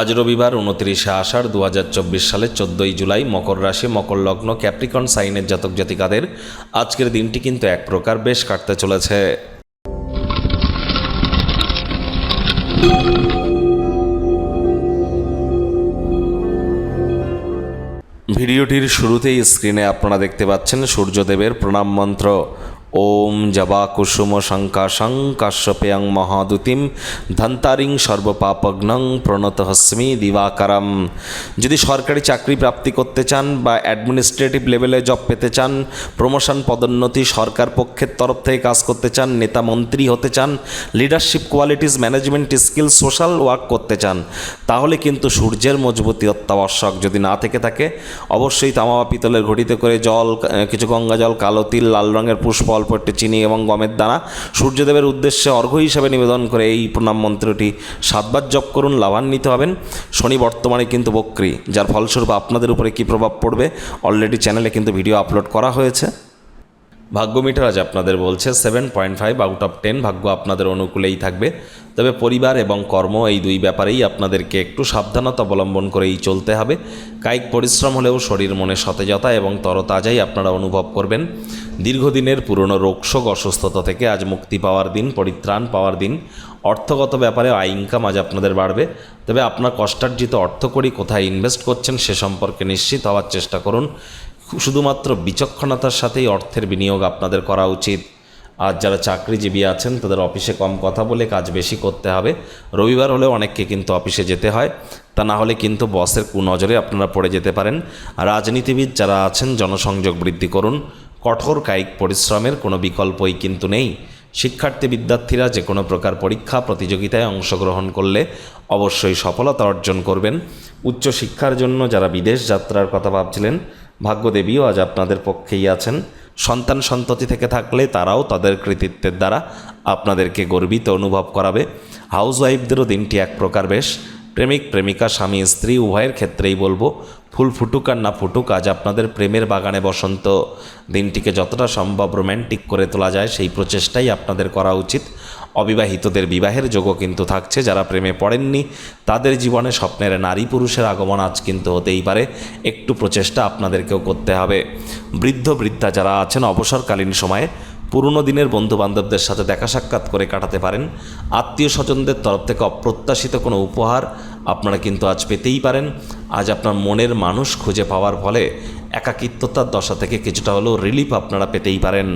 আজ রবিবার উনত্রিশে আষাঢ় দু হাজার চব্বিশ সালের চোদ্দোই জুলাই মকর রাশি, মকর লগ্ন, ক্যাপ্রিকন, সাইনের জাতক জাতিকাদের আজকের দিনটি কিন্তু এক প্রকার বেশ কাটতে চলেছে। ভিডিওটির শুরুতেই স্ক্রিনে আপনারা দেখতে পাচ্ছেন সূর্যদেবের প্রণাম মন্ত্র। ওম জবা কুসুম শঙ্কাশং কাশ্যপেয়ং মহাদুতিম ধন্তারিং সর্বপাপগ্নং প্রণত হস্মি দিবাকারম। যদি সরকারি চাকরি প্রাপ্তি করতে চান বা অ্যাডমিনিস্ট্রেটিভ লেভেলে জব পেতে চান প্রমোশন পদোন্নতি সরকার পক্ষের তরফ থেকে কাজ করতে চান, নেতা মন্ত্রী হতে চান leadership qualities management skill social work করতে চান, তাহলে কিন্তু সূর্যের মজবুতি অত্যাবশ্যক। যদি না থেকে থাকে, অবশ্যই তামা পিতলের ঘটিতে করে জল, কিছু গঙ্গা জল, কালো তিল, লাল রঙের পুষ্প অল্প একটু চিনি এবং গমের দানা সূর্যদেবের উদ্দেশ্যে অর্ঘ্য হিসাবে নিবেদন করে এই প্রণাম মন্ত্রটি সাতবার জপ করুন, লাভান্বিত হবেন। শনি বর্তমানে কিন্তু বক্রী, যার ফলস্বরূপ আপনাদের উপরে কী প্রভাব পড়বে অলরেডি চ্যানেলে কিন্তু ভিডিও আপলোড করা হয়েছে। ভাগ্য মিটার আজ আপনাদের বলছে seven point five out of ten, ভাগ্য আপনাদের অনুকূলেই থাকবে। তবে পরিবার এবং কর্ম এই দুই ব্যাপারেই আপনাদেরকে একটু সাবধানতা অবলম্বন করেই চলতে হবে। কায়িক পরিশ্রম হলেও শরীর মনে সতেজতা এবং তরতাজাই আপনারা অনুভব করবেন। দীর্ঘদিনের পুরনো রোগশোক অসুস্থতা থেকে আজ মুক্তি পাওয়ার দিন, পরিত্রাণ পাওয়ার দিন। অর্থগত ব্যাপারে আয় ইনকাম আজ আপনাদের বাড়বে। তবে আপনার কষ্টার্জিত অর্থ করি কোথায় ইনভেস্ট করছেন সে সম্পর্কে নিশ্চিত হওয়ার চেষ্টা করুন। শুধুমাত্র বিচক্ষণতার সাথেই অর্থের বিনিয়োগ আপনাদের করা উচিত। আর যারা চাকরিজীবী আছেন, তাদের অফিসে কম কথা বলে কাজ বেশি করতে হবে। রবিবার হলেও অনেককে কিন্তু অফিসে যেতে হয়। তা না হলে কিন্তু বসের কুনজরে আপনারা পড়ে যেতে পারেন। রাজনীতিবিদ যারা আছেন, জনসংযোগ বৃদ্ধি করুন। কঠোর কায়িক পরিশ্রমের কোনো বিকল্পই কিন্তু নেই। শিক্ষার্থী বিদ্যার্থীরা যে কোনো প্রকার পরীক্ষা, প্রতিযোগিতায় অংশগ্রহণ করলে অবশ্যই সফলতা অর্জন করবেন। উচ্চশিক্ষার জন্য যারা বিদেশ যাত্রার কথা ভাবছিলেন, ভাগ্যদেবীও আজ আপনাদের পক্ষেই আছেন। সন্তান সন্ততি থেকে থাকলে তারাও তাদের কৃতিত্বের দ্বারা আপনাদেরকে গর্বিত অনুভব করাবে। হাউস ওয়াইফদেরও দিনটি এক প্রকার বেশ। প্রেমিক, প্রেমিকা, স্বামী, স্ত্রী, উভয়ের ক্ষেত্রেই বলব ফুল ফুটুক আর না ফুটুক, আজ আপনাদের প্রেমের বাগানে বসন্ত দিনটিকে যতটা সম্ভব রোম্যান্টিক করে তোলা যায়, সেই প্রচেষ্টাই আপনাদের করা উচিত। অবিবাহিতদের বিবাহের যোগও কিন্তু থাকছে, যারা প্রেমে পড়েননি, তাদের জীবনে স্বপ্নের নারী পুরুষের আগমন আজ কিন্তু হতেই পারে, একটু প্রচেষ্টা আপনাদেরকেও করতে হবে। বৃদ্ধ বৃদ্ধা যারা আছেন, অবসরকালীন সময়ে পুরনো দিনের বন্ধু বান্ধবদের সাথে দেখা সাক্ষাৎ করে কাটাতে পারেন। আত্মীয় স্বজনদের তরফ থেকে অপ্রত্যাশিত কোনো উপহার আপনারা কিন্তু আজ পেতেই পারেন। আজ আপনার মনের মানুষ খুঁজে পাওয়ার ফলে একাকিত্বতার দশা থেকে কিছুটা হলেও রিলিফ আপনারা পেতেই পারেন।